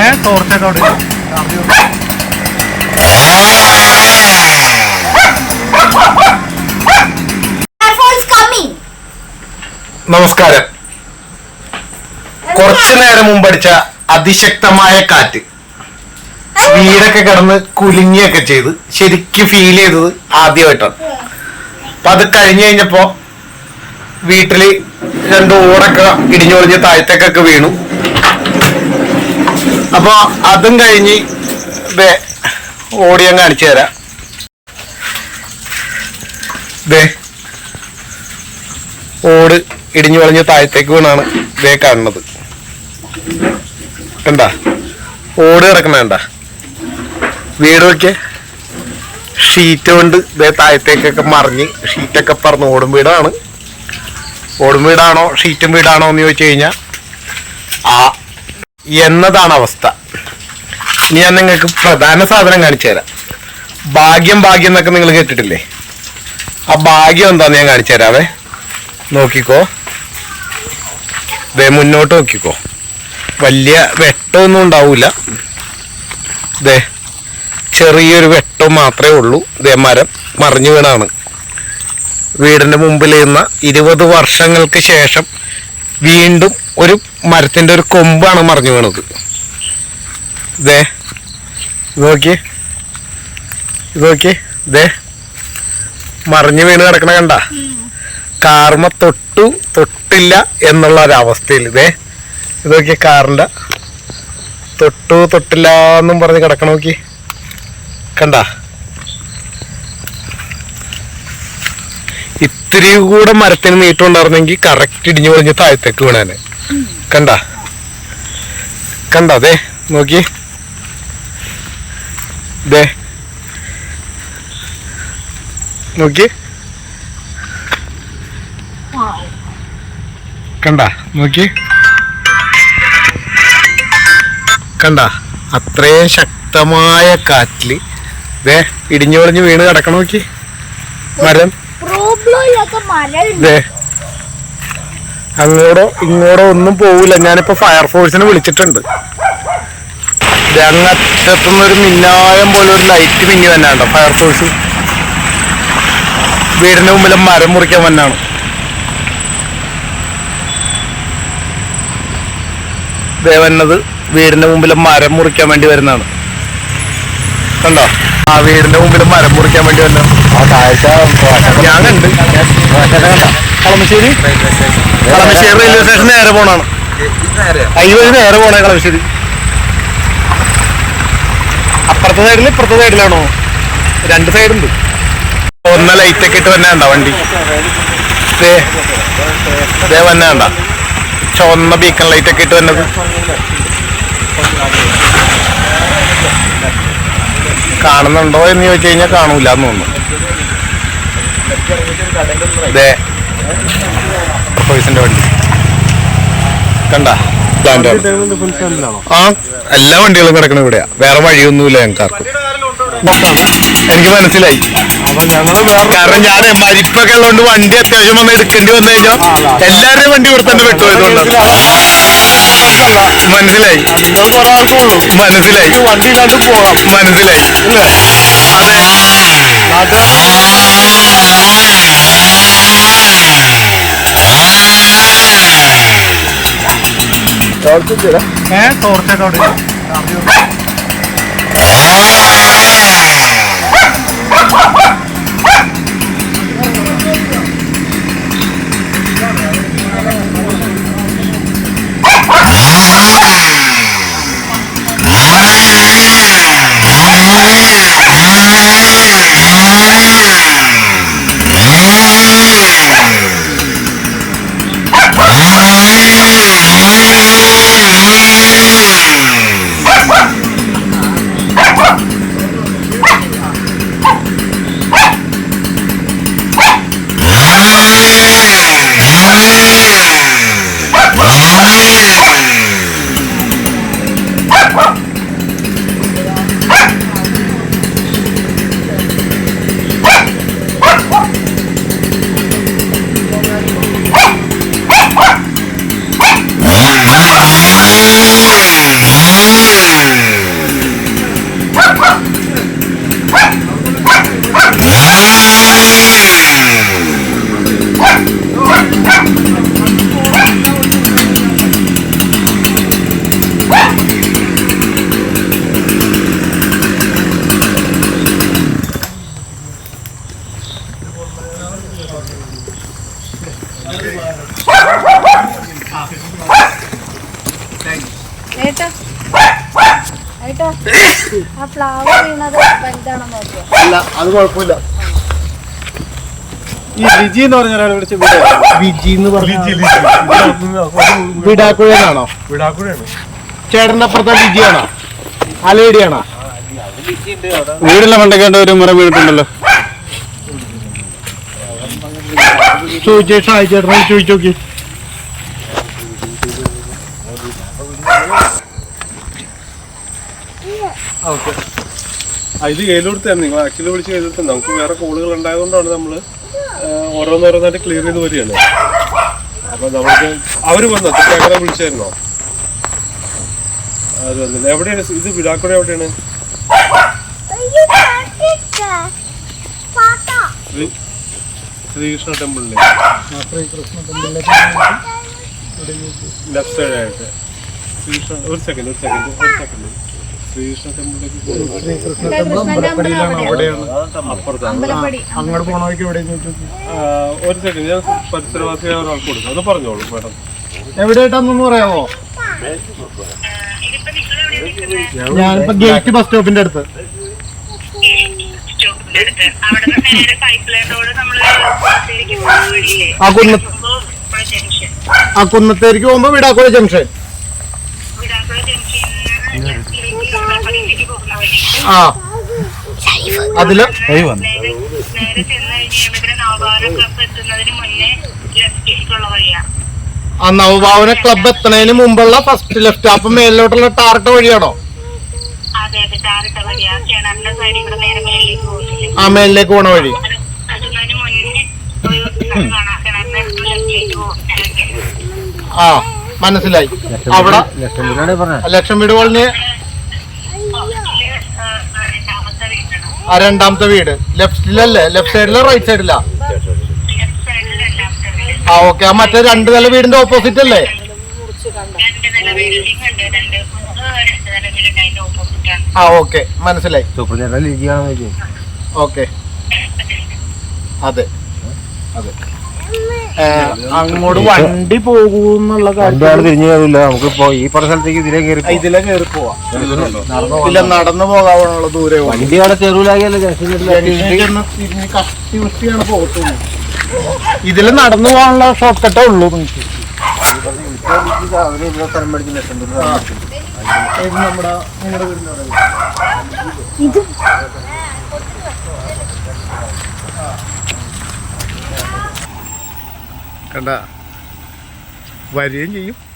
ഏ ടോർച്ചൊക്കെ അവിടെ. നമസ്കാരം. കുറച്ചു നേരം മുമ്പടിച്ച അതിശക്തമായ കാറ്റ്. വീടൊക്കെ കിടന്ന് കുലുങ്ങിയൊക്കെ ചെയ്ത് ശരിക്കും ഫീൽ ചെയ്തത് ആദ്യമായിട്ടാണ്. അപ്പൊ അത് കഴിഞ്ഞു കഴിഞ്ഞപ്പോ വീട്ടിൽ രണ്ട് ഓടൊക്കെ ഇടിഞ്ഞൊളിഞ്ഞ് താഴത്തേക്കൊക്കെ വീണു. അപ്പൊ അതും കഴിഞ്ഞ് ദേ ഓടി ഞാൻ കാണിച്ചു തരാം. ദേ ഓട് ഇടിഞ്ഞു വളഞ്ഞ് താഴത്തേക്ക് വീണാണ് ഇതേ കാണുന്നത്. എന്താ ഓട് കിടക്കണ കണ്ടാ? വീട് വയ്ക്കേ ഷീറ്റ് കൊണ്ട് ഇതേ താഴത്തേക്കൊക്കെ മറിഞ്ഞ് ഷീറ്റൊക്കെ പറന്ന് ഓടും വീടാണ്. ഓടും വീടാണോ ഷീറ്റും വീടാണോ എന്ന് ചോദിച്ചു കഴിഞ്ഞാൽ ആ എന്നതാണ് അവസ്ഥ. ഇനി ഞാൻ നിങ്ങൾക്ക് പ്രധാന സാധനം കാണിച്ചു തരാം. ഭാഗ്യം ഭാഗ്യം എന്നൊക്കെ നിങ്ങൾ കേട്ടിട്ടില്ലേ? ആ ഭാഗ്യം എന്താന്ന് ഞാൻ കാണിച്ചു തരാവേ. നോക്കിക്കോ. ദേ മുന്നോട്ട് നോക്കിക്കോ. വലിയ വെട്ടമൊന്നും ഉണ്ടാവില്ല ദേ ചെറിയൊരു വെട്ടം മാത്രമേ ഉള്ളൂ. ദേ മരം മറിഞ്ഞു വീണാണ് വീടിന്റെ മുമ്പിൽ നിന്ന് ഇരുപത് വർഷങ്ങൾക്ക് ശേഷം വീണ്ടും ഒരു മരത്തിന്റെ ഒരു കൊമ്പാണ് മറിഞ്ഞു വീണത്. ഇതേ ഇത് നോക്കിയേ. ഇത് നോക്കിയേ. ദേ. മറിഞ്ഞു വീണ് കിടക്കണ കണ്ട. കാർമ തൊട്ടു തൊട്ടില്ല എന്നുള്ള ഒരവസ്ഥയിൽ ഇതേ നോക്കിയ കാറിന്റെ. തൊട്ടു തൊട്ടില്ല എന്നും പറഞ്ഞ് കിടക്കണ നോക്കി കണ്ട? ഇത്തിരി കൂടെ മരത്തിന് നീട്ടുണ്ടായിരുന്നെങ്കിൽ കറക്റ്റ് ഇടിഞ്ഞു പൊളിഞ്ഞ് താഴത്തേക്ക് വീണാന്. കണ്ട? കണ്ട അതെ നോക്കി. ദേ. നോക്കി. കണ്ട? നോക്കി. കണ്ട? അത്രയും ശക്തമായ കാറ്റിൽ ദേ ഇടിഞ്ഞു പൊളിഞ്ഞ് വീണ് കിടക്കണ നോക്കി. മരം പ്രോബ്ലം ഇല്ലാത്ത മരം ദേ അങ്ങോട്ടോ ഇങ്ങോട്ടോ ഒന്നും പോവില്ല. ഞാനിപ്പോ ഫയർഫോഴ്സിനെ വിളിച്ചിട്ടുണ്ട്. ദേ ഒരു മിന്നായം പോലെ ഒരു ലൈറ്റ് മിന്നി തന്നെ ഉണ്ടോ ഫയർഫോഴ്സ് വീടിന്റെ മുമ്പിൽ മരം മുറിക്കാൻ വന്നാണ്. ദേ വന്നത് വീടിന്റെ മുമ്പിൽ മരം മുറിക്കാൻ വേണ്ടി വരുന്നതാണ്. കണ്ടോ? ആ വീടിന്റെ മുമ്പിൽ മരം മുറിക്കാൻ വേണ്ടി വന്ന ഞാൻ കണ്ട് കളമശ്ശേരി? കളമശ്ശേരി റെയിൽവേ സ്റ്റേഷൻ നേരെ പോണാണ് വഴി നേരെ പോണേ കളമശ്ശേരി. അപ്പുറത്തെ സൈഡിൽ ഇപ്പുറത്തെ സൈഡിലാണോ രണ്ട് സൈഡുണ്ട് ഒന്ന ലൈറ്റൊക്കെ ഇട്ട് വന്നെ വണ്ടി? ദേ. ദേ വന്നെ കണ്ട? ചുവന്ന ബീക്കൺ ലൈറ്റൊക്കെ ഇട്ട് വന്നത് കാണുന്നുണ്ടോ എന്ന് ചോദിച്ചു കഴിഞ്ഞാൽ കാണൂല എന്ന് തോന്നുന്നു. വണ്ടി. കണ്ട? ആ? എല്ലാ വണ്ടികളും കിടക്കണ ഇവിടെയാ. വേറെ വഴിയൊന്നുമില്ല ഞങ്ങൾക്ക് ആർക്കും എനിക്ക് മനസ്സിലായി. കാരണം ഞാൻ മരിപ്പൊക്കെ ഉള്ളതുകൊണ്ട് വണ്ടി അത്യാവശ്യം വന്ന് എടുക്കേണ്ടി വന്നു കഴിഞ്ഞാൽ എല്ലാവരുടെയും വണ്ടി ഇവിടെ തന്നെ വിട്ടുപോയതുകൊണ്ട് മനസ്സിലായി. മനസ്സിലായി. വണ്ടി കണ്ടു പോകാം മനസ്സിലായി. ഏ ടോർച്ചൊക്കെ അവിടെ ഏട്ടാ ഏട്ടാ ആ പ്ലാവ് വീണത് വലുതാണെന്ന് അല്ല അത് ഈ എന്ന് വിജി എന്ന് വിജിയാണോ? ആ വീടില്ല പണ്ടൊക്കെ ഒരു മുറ വീണിട്ടുണ്ടല്ലോ ചോദിച്ചേ ഷായി ചേട്ടനെ ചോദിച്ചു നോക്കി. ഓക്കെ. ഇത് കയ്യിലെടുത്തായിരുന്നു നിങ്ങൾ ആക്ച്വലി വിളിച്ച് കയ്യിലെടുത്ത് നമുക്ക് വേറെ കോളുകൾ ഉണ്ടായതുകൊണ്ടാണ് നമ്മൾ ഓരോന്നോരോന്നായിട്ട് ക്ലിയർ ചെയ്ത് വരികയാണ്. അപ്പൊ നമുക്ക് അവർ വന്നു? തെറ്റാക്കര വിളിച്ചായിരുന്നോ? അത് വന്നില്ല. എവിടെയാണ്? ഇത് വിടാക്കുട എവിടെയാണ്? ശ്രീ- ശ്രീകൃഷ്ണ ടെമ്പിളിലെ ലെഫ്റ്റ് ആയിട്ട് ശ്രീകൃഷ്ണ ഒരു സെക്കൻഡ് ഒരു സെക്കൻഡ് ഒരു സെക്കൻഡ് ശ്രീകൃഷ്ണ ടെമ്പിളിലേക്ക് അവിടെയാണ്. അപ്പുറത്താണ് അങ്ങോട്ട് പോണ വഴിക്ക് എവിടെ ഒരു സെക്കൻഡ് ഞാൻ പരിസരവാസിയായ ഒരാൾക്ക് കൊടുക്കാം. അത് പറഞ്ഞോളൂ മാഡം. എവിടെയായിട്ടാന്നൊന്ന് പറയാമോ? ഞാനിപ്പോ ഗേറ്റ് ബസ് സ്റ്റോപ്പിന്റെ അടുത്ത്. അവിടെ നിന്ന് നേരെ പൈപ്പ് ലൈൻ ആ കുന്ന കുന്നത്തേക്ക് പോകുമ്പോ വിടാക്കുഴ ജംഗ്ഷൻ. ആ. അതിൽ ആ നവഭാവന ക്ലബ് എത്തണതിന് മുമ്പുള്ള ഫസ്റ്റ് ലെഫ്റ്റ് അപ്പൊ മേലിലോട്ടുള്ള ടാർട്ട വഴിയാണോ? ആ മേലിലേക്ക് പോണ വഴി അത് എത്തുന്നതിന് മുന്നേ ഒരു ഇത് കാണാം കിണറിന്റെ ലെഫ്റ്റിലേക്ക് പോകും ആ മനസ്സിലായി. അവിടെ ലക്ഷം വീട് കോളനി? ആ രണ്ടാമത്തെ വീട്. ലെഫ്റ്റിലല്ലേ ലെഫ്റ്റ് സൈഡിലോ റൈറ്റ് സൈഡിലാ ആ ഓക്കെ ആ മറ്റേ രണ്ട് നില വീടിന്റെ ഓപ്പോസിറ്റ് അല്ലേ? ആ ഓക്കെ മനസ്സിലായി. സൂപ്പർ ഓക്കെ അതെ. അങ്ങോട്ട് വണ്ടി പോകൂന്നുള്ള കാര്യം തിരിഞ്ഞു കയറില്ല നമുക്കിപ്പോ ഈ പറഞ്ഞ സ്ഥലത്തേക്ക് ഇതിലേ കയറി ഇതിലെ കയറി പോവാം. ഇല്ല നടന്നു പോകാനുള്ള ദൂരെ വണ്ടി അവിടെ ചെന്ന് തിരിഞ്ഞ് കഷ്ടി വൃത്തിയാണ് പോകത്തുള്ളൂ. ഇതിൽ നടന്നു പോകാനുള്ള ഷോർട്ട് കട്ടേ ഉള്ളൂ നിങ്ങൾക്ക് ഇത് നമ്മുടെ നിങ്ങളുടെ വീടിന്റെ അവിടെ ഇത് കണ്ട. വരികയും ചെയ്യും.